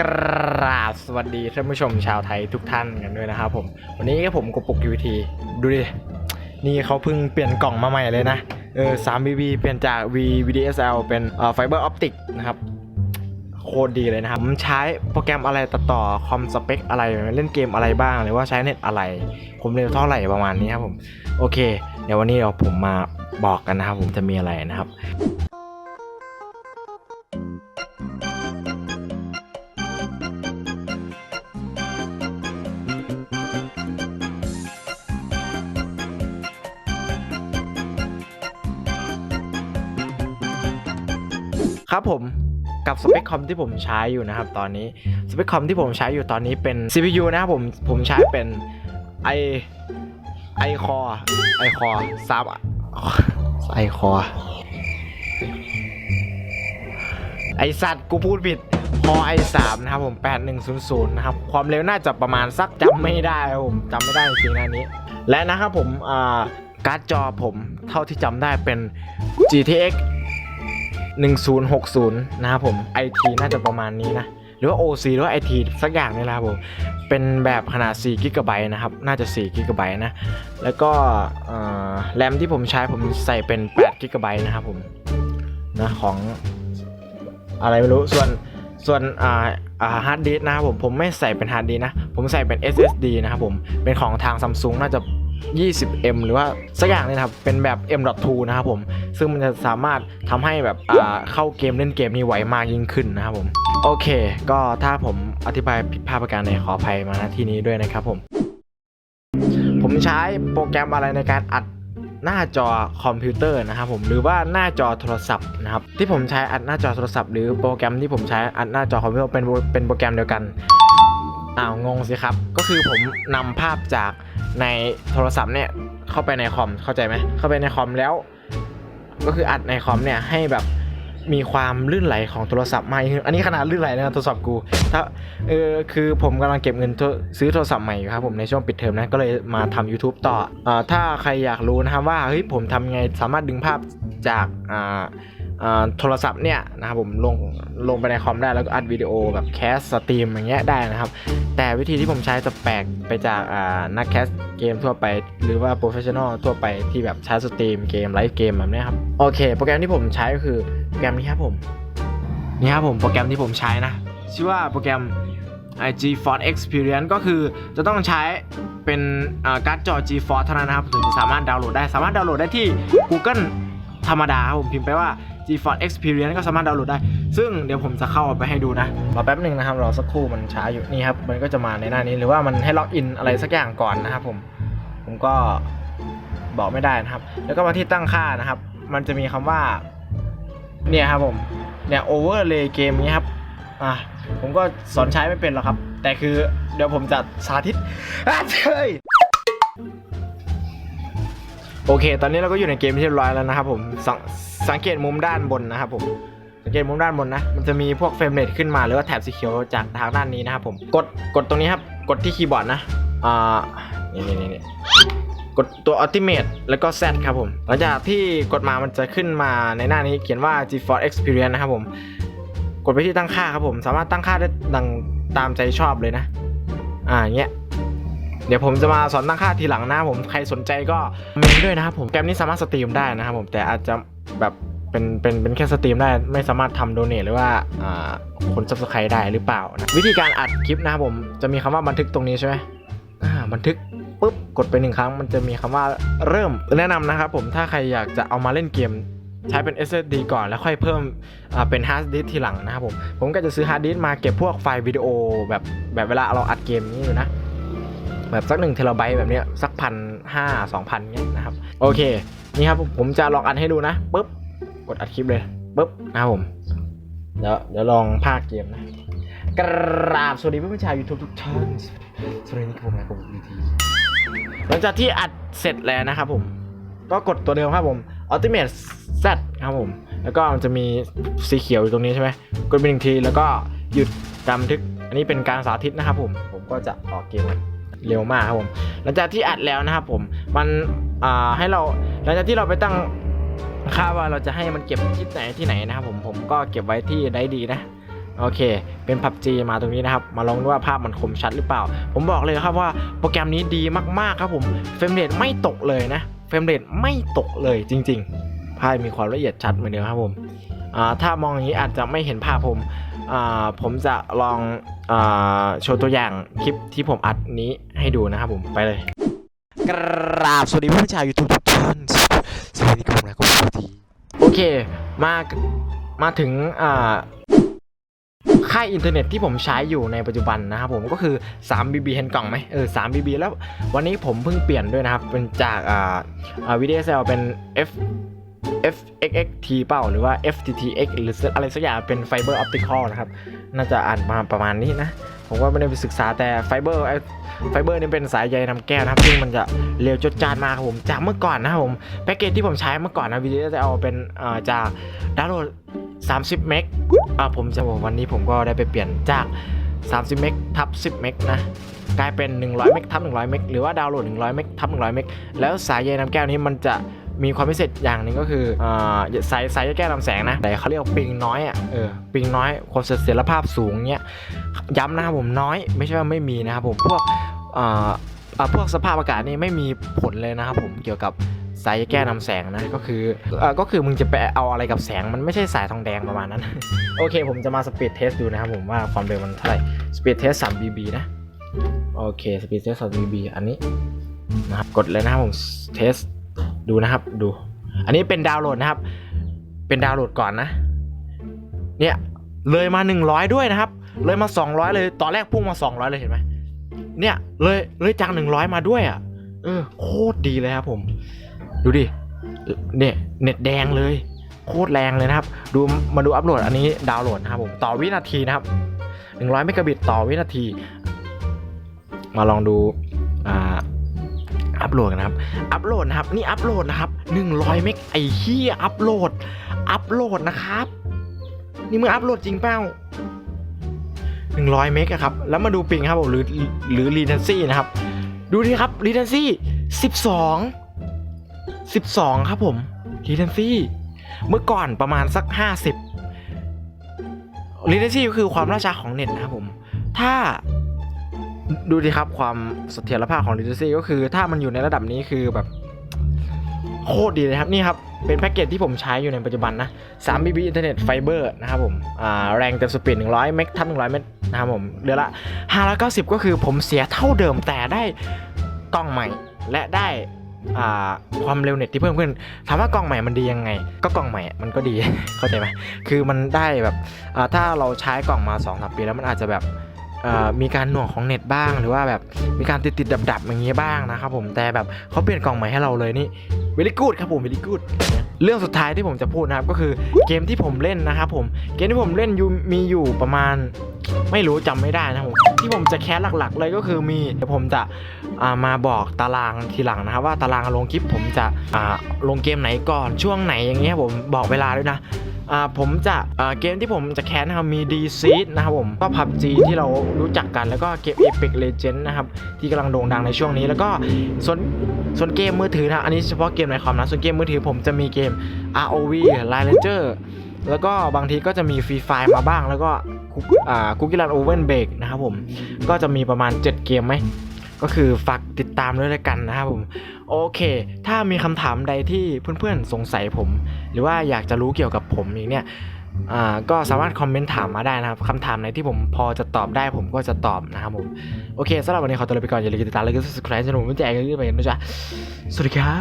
กราบสวัสดีท่านผู้ชมชาวไทยทุกท่านกันด้วยนะครับผม วันนี้ผมกปุกยูทีดูดิ นี่เขาเพิ่งเปลี่ยนกล่องมาใหม่เลยนะ เออ 3BB เปลี่ยนจาก V VDSL เป็นเอ่อไฟเบอร์ออปติกนะครับ โคตรดีเลยนะครับ ผมใช้โปรแกรมอะไรตัดต่อคอมสเปคอะไรเล่นเกมอะไรบ้าง หรือว่าใช้เน็ตอะไร ผมเร็วเท่าไหร่ประมาณนี้ครับผม โอเค เดี๋ยววันนี้เราผมมาบอกกันนะครับผมจะมีอะไรนะครับ ครับผมกับสเปคคอมที่ผมใช้อยู่นะครับตอนนี้สเปคคอมที่ผมใช้อยู่ตอนนี้เป็น CPU นะครับผมผมใช้เป็น i i core i core สาม i core ไอสัตว์กูพูดผิด Core i3 นะครับผม8100นะครับความเร็วน่าจะประมาณสักจำไม่ได้ผมจำไม่ได้จริงๆนะอันนี้ และนะครับผมอ่าการ์ดจอผมเท่าที่จำได้เป็น GTX 1060 นะครับผม IT น่าจะประมาณนี้นะ หรือว่า OC หรือว่า IT สักอย่างนี่แหละครับผม เป็นแบบขนาด4 g b นะครับ น่าจะ4 g b นะ แล้วก็แรมที่ผมใช้ผมใส่เป็น8 g b นะครับผมนะของอะไรไม่รู้ ส่วนส่วนอ่าฮาร์ดดิสนะครับผม ผมไม่ใส่เป็นฮาร์ดดิสนะ ผมใส่เป็น SSD นะครับผม เป็นของทางซัมซุงน่าจะ 20M หรือว่าสักอย่างนี่นะครับเป็นแบบ M.2 นะครับผม ซึ่งมันจะสามารถทำให้แบบเข้าเกมเล่นเกมนี้ไวมากยิ่งขึ้นนะครับผม โอเค ก็ถ้าผมอธิบายผิดพลาดประการใดขออภัยมาณที่นี้ด้วยนะครับผม ผมใช้โปรแกรมอะไรในการอัดหน้าจอคอมพิวเตอร์นะครับผมหรือว่าหน้าจอโทรศัพท์นะครับที่ผมใช้อัดหน้าจอโทรศัพท์หรือโปรแกรมที่ผมใช้อัดหน้าจอคอมพิวเตอร์เป็นเป็นโปรแกรมเดียวกัน อ้าวงงสิครับ ก็คือผมนำภาพจากในโทรศัพท์เนี่ยเข้าไปในคอมเข้าใจไหมเข้าไปในคอมแล้ว ก็คืออัดในคอมเนี่ยให้แบบมีความลื่นไหลของโทรศัพท์มากยิ่อันนี้ขนาดลื่นไหลนะโทรศัพท์กูถ้าเออคือผมกำลังเก็บเงินซื้อโทรศัพท์ใหม่อยู่ครับผมในช่วงปิดเทอมนะก็เลยมาทำ YouTube ต่ออ่าถ้าใครอยากรู้นะครับว่าเฮ้ยผมทำไงสามารถดึงภาพจากออ่า โทรศัพท์เนี่ยนะครับผมลงลงไปในคอมได้แล้วก็อัดวิดีโอแบบแคสสตรีมอย่างเงี้ยได้นะครับ แต่วิธีที่ผมใช้จะแปลกไปจากนักแคสเกมทั่วไป หรือว่าโปรเฟชชั่นอลทั่วไปที่แบบใช้สตรีมเกมไลฟ์เกมแบบนี้ครับโอเค โปรแกรมที่ผมใช้ก็คือโปรแกรมนี้ครับผมนี่ครับผมโปรแกรมที่ผมใช้นะชื่อว่าโปรแกรม IG Force Experience ก็คือจะต้องใช้เป็นการ์ดจอ G Force เท่านั้นนะครับถึงจะสามารถดาวน์โหลดได้สามารถดาวน์โหลดได้ที่ Google ธรรมดาครับผมพิมพ์ไปว่า GeForce Experience ก็สามารถดาวน์โหลดได้ ซึ่งเดี๋ยวผมจะเข้าไปให้ดูนะรอแป๊บหนึ่งนะครับรอสักครู่มันช้าอยู่นี่ครับมันก็จะมาในหน้านี้หรือว่ามันให้ล็อกอินอะไรสักอย่างก่อนนะครับผมผมก็บอกไม่ได้นะครับ แล้วก็มาที่ตั้งค่านะครับ มันจะมีคำว่า เนี่ยครับผมเนี่ย overlay เกมนี้ครับอะผมก็สอนใช้ไม่เป็นหรอกครับ แต่คือเดี๋ยวผมจะสาธิตอะเฮ้ย โอเค ตอนนี้เราก็อยู่ในเกมที่เรียบร้อยแล้วนะครับผมสสังเกตมุมด้านบนนะครับผมสังเกตมุมด้านบนนะ มันจะมีพวกเฟรมเรทขึ้นมาหรือว่าแถบสีเขียวจากทางด้านนี้นะครับผม กด กดตรงนี้ครับ กดที่คีย์บอร์ดนะ อ่า นี่นี่นี่กดตัว Ultimate แล้วก็ Z ครับผม หลังจากที่กดมา มันจะขึ้นมาในหน้านี้เขียนว่า GeForce Experience นะครับผม กดไปที่ตั้งค่าครับผม สามารถตั้งค่าได้ดังตามใจชอบเลยนะ อ่าเงี้ย เดี๋ยวผมจะมาสอนตั้งค่าทีหลังนะครับผมใครสนใจก็มีด้วยนะครับผมแกรมนี้สามารถสตรีมได้นะครับผมแต่อาจจะแบบเป็นเป็นเป็นแค่สตรีมได้ไม่สามารถทำโดเนทหรือว่าอ่าคนซับสไครต์ได้หรือเปล่านะวิธีการอัดคลิปนะครับผมจะมีคำว่าบันทึกตรงนี้ใช่ไหมอ่าบันทึกปุ๊บกดไปหนึ่งครั้ง มันจะมีคำว่าเริ่มแนะนำนะครับผมถ้าใครอยากจะเอามาเล่นเกมใช้เป็น SSD ก่อนแล้วค่อยเพิ่มเป็นฮาร์ดดิสทีหลังนะครับผม ผมก็จะซื้อฮาร์ดดิสมาเก็บพวกไฟล์วิดีโอแบบแบบเวลาเราอัดเกมนี้อยู่นะ แบบสักหนึ่งเทราไบต์แบบเนี้ยสักพันห้าสองพันเนี้ยนะครับ โอเค นี่ครับผมจะลองอัดให้ดูนะปุ๊บกดอัดคลิปเลยปุ๊บนะครับผมเดี๋ยวเดี๋ยวลองภาคเกมนะกราบสวัสดีเพื่อนๆชาวยูทูบทุกท่านสวัสดีนี่คือผมนายผมวีทีหลังจากที่อัดเสร็จแล้วนะครับผม ก็กดตัวเดิมครับผม Ultimate Z ครับผม แล้วก็มันจะมีสีเขียวอยู่ตรงนี้ใช่ไหมกดไปหนึ่งทีแล้วก็หยุดการบันทึก อันนี้เป็นการสาธิตนะครับผม ผมก็จะออกเกม เร็วมากครับผม หลังจากที่อัดแล้วนะครับผม มันให้เราหลังจากที่เราไปตั้งค่าว่าเราจะให้มันเก็บที่ไหนที่ไหนนะครับผมผมก็เก็บไว้ที่ไดดีนะโอเค เป็น PUBG มาตรงนี้นะครับ มาลองดูว่าภาพมันคมชัดหรือเปล่า ผมบอกเลยครับว่าโปรแกรมนี้ดีมากๆครับผม เฟรมเรทไม่ตกเลยนะ เฟรมเรทไม่ตกเลยจริง ๆ ภาพมีความละเอียดชัดเหมือนเดิมครับผม ถ้ามองอย่างนี้อาจจะไม่เห็นภาพผม ผมจะลองอ่าโชว์ตัวอย่างคลิปที่ผมอัดนี้ให้ดูนะครับผมไปเลย กราบสวัสดีผู้ชาวยูทูบทุกท่านสวัสดีครับนะครับสวัสดีโอเคมามาถึงอ่าค่ายอินเทอร์เน็ตที่ผมใช้อยู่ในปัจจุบันนะครับผมก็คือ 3BB เห็นกล่องไหมเออ 3BB แล้ววันนี้ผมเพิ่งเปลี่ยนด้วยนะครับ เป็นจากอ่าอ่า VDSL เป็น F FXXT เปล่าหรือว่า FTTX หรืออะไรสักอย่างเป็นไฟเบอร์ออปติคอลนะครับ น่าจะอ่านมาประมาณนี้นะ ผมก็ไม่ได้ไปศึกษาแต่ไฟเบอร์ไฟเบอร์นี่เป็นสายใยนำแก้วนะครับซึ่งมันจะเร็วจดจานมาครับผมจากเมื่อก่อนนะครับผมแพ็กเกจที่ผมใช้เมื่อก่อนนะ VDSL เอาเป็นจากดาวน์โหลด 30 เมกอ่าผมจะบอกวันนี้ผมก็ได้ไปเปลี่ยนจาก 30 เมกทับ 10 เมกนะกลายเป็น 100 เมกทับ 100 เมกหรือว่าดาวน์โหลด 100 เมกทับ 100 เมกแล้วสายใยน้ำแก้วนี้มันจะ มีความพิเศษอย่างหนึ่งก็คืออ่าสายสายใยแก้ลำแสงนะ แต่เขาเรียกว่าปิงน้อยอะเออปิงน้อยความเสถียรภาพสูงเนี้ยย้ำนะครับผมน้อยไม่ใช่ว่าไม่มีนะครับผมพวกอ่าอ่าพวกสภาพอากาศนี่ไม่มีผลเลยนะครับผมเกี่ยวกับสายแก้วนำแสงนะก็คือเอ่อก็คือมึงจะไปเอาอะไรกับแสงมันไม่ใช่สายทองแดงประมาณนั้น โอเค ผมจะมาสปีดเทสดูนะครับผมว่าความเร็วมันเท่าไหร่สปีดเทส3 BB นะโอเคสปีดเทส3 BB อันนี้นะครับกดเลยนะครับผมเทส ดูนะครับดู อันนี้เป็นดาวน์โหลดนะครับ เป็นดาวน์โหลดก่อนนะ เนี่ยเลยมา 100 ด้วยนะครับ เลยมา 200 เลยตอนแรกพุ่งมา 200 เลยเห็นไหมเนี่ยเลยเลยจาก 100 มาด้วยอะเออโคตรดีเลยครับผม ดูดิเนี่ยเน็ตแดงเลย โคตรแรงเลยนะครับ ดูมาดูอัปโหลดอันนี้ดาวน์โหลดนะครับผมต่อวินาทีนะครับ 100เมกะบิตต่อวินาที มาลองดูอ่า อัปโหลดกันะครับ อัปโหลดนะครับ นี่อัปโหลดนะครับ100เมกไอ้เหี้ยอัปโหลด อัปโหลดนะครับ นี่มึงอัปโหลดจริงเปล่า100เมกะครับ แล้วมาดูปิงครับผมหรือหรือ latency นะครับ ดูดิครับ latency 12 12 ครับผม latency เมื่อก่อนประมาณสัก 50 latency ก็คือความล่าช้าของเน็ตนะครับผม ถ้า ดูดิครับความเสถียรภาพของ latency ก็คือถ้ามันอยู่ในระดับนี้คือแบบโคตรดีเลยครับนี่ครับ เป็นแพ็กเกจที่ผมใช้อยู่ในปัจจุบันนะ3 BB อินเทอร์เน็ตไฟเบอร์นะครับผมแรงเต็มสปีด 100 เมกทับ100 เมกนะครับผมเดือนละ 590 ก็คือผมเสียเท่าเดิมแต่ได้กล้องใหม่และได้ความเร็วเน็ตที่เพิ่มขึ้น ถามว่ากล้องใหม่มันดียังไง ก็กล้องใหม่มันก็ดีเข้าใจไหมคือมันได้แบบถ้าเราใช้กล่องมา2อสปีแล้วมันอาจจะแบบ มีการหน่วงของเน็ตบ้าง หรือว่าแบบมีการติดติดดับดับๆอย่างเงี้ยบ้างนะครับผมแต่แบบเขาเปลี่ยนกล่องใหม่ให้เราเลยนี่ very good ครับผม very good เรื่องสุดท้ายที่ผมจะพูดนะครับก็คือเกมที่ผมเล่นนะครับผมเกมที่ผมเล่นอยู่มีอยู่ประมาณไม่รู้จำไม่ได้นะผมที่ผมจะแคสหลักๆ เลยก็คือมีเดี๋ยวผมจะามาบอกตารางทีหลังนะครับ ว่าตารางลงคลิปผมจะลงเกมไหนก่อนช่วงไหนอย่างเงี้ยผมบอกเวลาด้วยนะ ผมจะเกมที่ผมจะแคสนะครับมี d c นะครับผมก็ PUBG ที่เรารู้จักกันแล้วก็เกม Apex Legends นะครับ ที่กำลังโด่งดังในช่วงนี้ แล้วก็ส่วนส่วนเกมมือถือนะ อันนี้เฉพาะเกมในคอมนะ ส่วนเกมมือถือผมจะมีเกม ROV Line Ranger แล้วก็บางทีก็จะมีฟรีไฟมาบ้าง แล้วก็คุกกี้รันโอเว่นเบรกนะครับผม ก็จะมีประมาณ 7 เกมไหม ก็คือฝากติดตามด้วยล้วกันนะครับผม โอเค ถ้ามีคำถามใดที่เพื่อนๆสงสัยผม หรือว่าอยากจะรู้เกี่ยวกับผมอีกเนี่ยก็สามารถคอมเมนต์ถามมาได้นะครับคำถามไหนที่ผมพอจะตอบได้ผมก็จะตอบนะครับผม โอเคสำหรับวันนี้ขอตัวลาไปก่อนอย่าลืมติดตามและกด subscribe ช่องผมไม่แจ้งเรื่องไปนะจ๊ะสวัสดีครับ